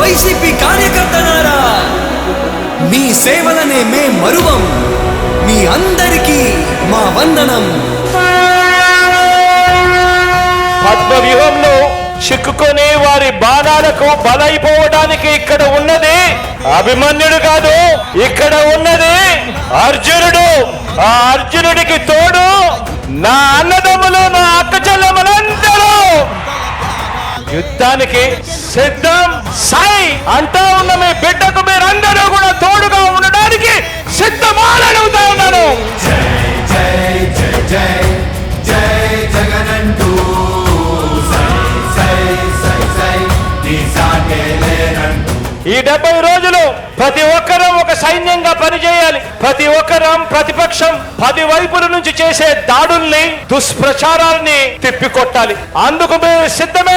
YCP కార్యకర్తనారా మీ సేవలనే మే మరువం. మీ అందరికీ మా వందనం. పద్మ వ్యూహంలో చిక్కుకొని వారి బాణాలకు బలైపోవడానికి ఇక్కడ ఉన్నది అభిమన్యుడు కాదు ఇక్కడ ఉన్నది అర్జునుడు. ఆ అర్జునుడికి తోడు నా అన్నదమ్ములు యుద్ధానికి సిద్ధం సై అంటూ ఉన్న మీ బిడ్డకు మీరందరూ కూడా తోడుగా ఉండడానికి సిద్ధమాలని అడుగుతా ఉన్నాను. ఈ డెబ్బై రోజులు ప్రతి ఒక్కరం ఒక సైన్యంగా పనిచేయాలి. ప్రతి ఒక్కరం ప్రతిపక్షం పది వైపుల నుంచి చేసే దాడుల్ని దుష్ప్రచారాల్ని తిప్పికొట్టాలి. అందుకు మేము సిద్ధమే